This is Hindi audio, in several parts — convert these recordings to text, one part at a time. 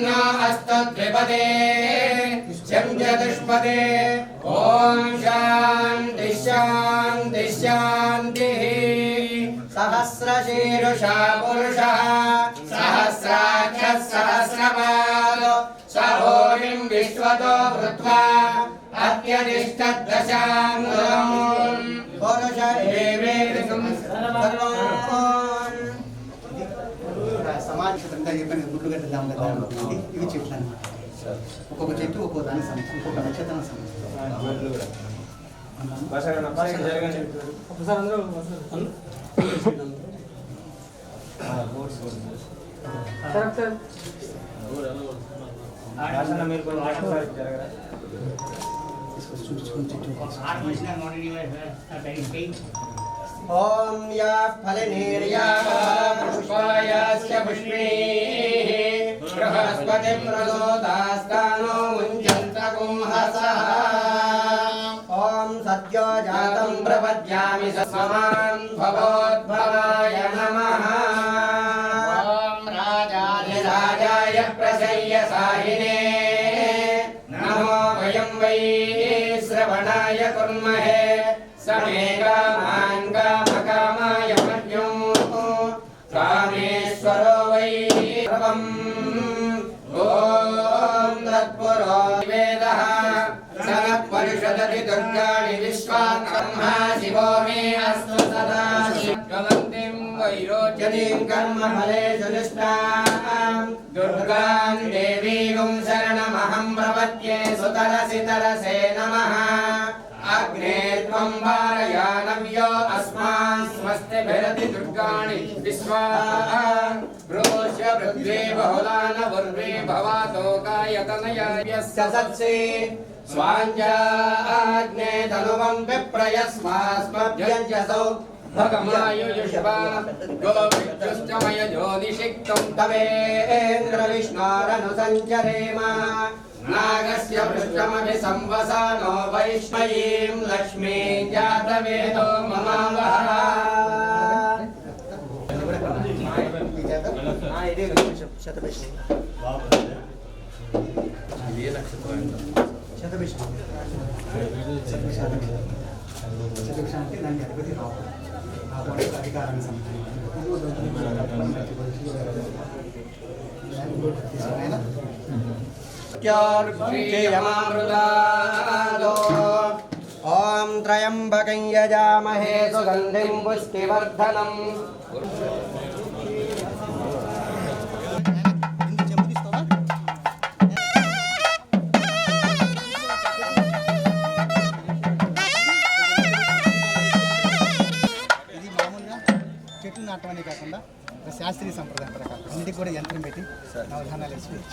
शर्णो अस्तु द्विपदे शं चतुष्पदे ॐ शान्ति शान्ति शान्तिः सहस्रशीरुषा पुरुषः सहस्राक्षः सहस्रपादो सहोमिं विश्वतो भृत्वा अत्यतिष्ठद्दशाङ्गुलम् ఇందాక చెప్పాను ముళ్ళుగడ్డ దాంట్లో ఇవి చెట్లు అనమాట ఒక్కొక్క చెట్టు ఒక్కొక్క దానికి సమస్య ఇంకొక నక్షత్రం సమస్య చూపించుకుని చెట్టు ॐ या फलनेर्या पुष्पायास्य पुष्पैः बृहस्पतिं प्रदोदास्तानो मुञ्जन्त कुंहसः ॐ सद्यो जातं प्रपद्यामि समान् भवोद्भवाय नमः। ॐ राजाय प्रसय्य साहिने। नमो वयं वै श्रवणाय कुर्महे। समे दुर्गाणि विश्वात्ब्रह्मा शिवो मे अस्तु सदा शिवन्तिं वैरोचनीं कर्मफलेषु निष्ठाम् दुर्गां देवीं शरणमहं प्रपद्ये सुतरसि तरसे नमः। अग्ने त्वं वारयानव्यो अस्मान् स्वस्तिभिरति दुर्गाणि विश्वा। रोष्य वृद्धे बहुलान पूर्वे भवातोकायतनयस्य सत्सि स्वाञ्जाग्ने तनुवम् विप्रयस्मास्मभ्यञ्जसौ भगमायुयुष्वा गोविष्टमय ज्योतिषिक्तम् तवेन्द्रविष्णारनुसञ्चरेम नागस्य पृष्ठमभि संवसानो वैष्मयीं लक्ष्मीम् जातवेदो ममावः शतपैष्णव శతభిషం అంటే దానికి అధిపతి రాహు రాహు అంటే అధికారాన్ని సంబంధించి ృతాదో ॐ त्र्यम्बकं यजामहे सुगन्धिं पुष्टिवर्धनम् నాటమనే కాకుండా శాస్త్రీయ సంప్రదాయం ప్రకారం అన్నిటికి కూడా యంత్రం పెట్టి నవధానాలు వేసి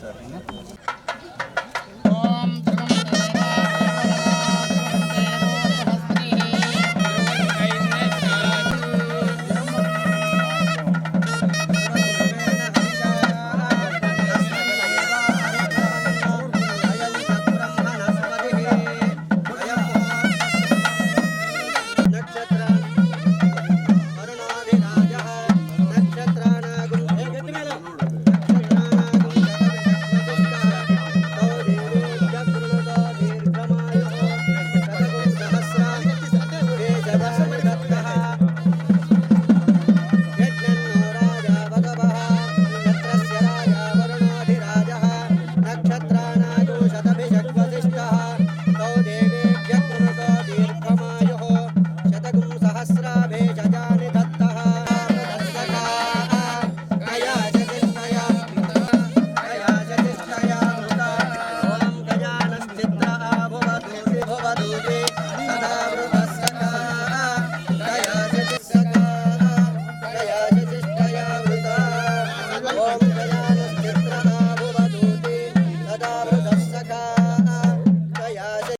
సరేనా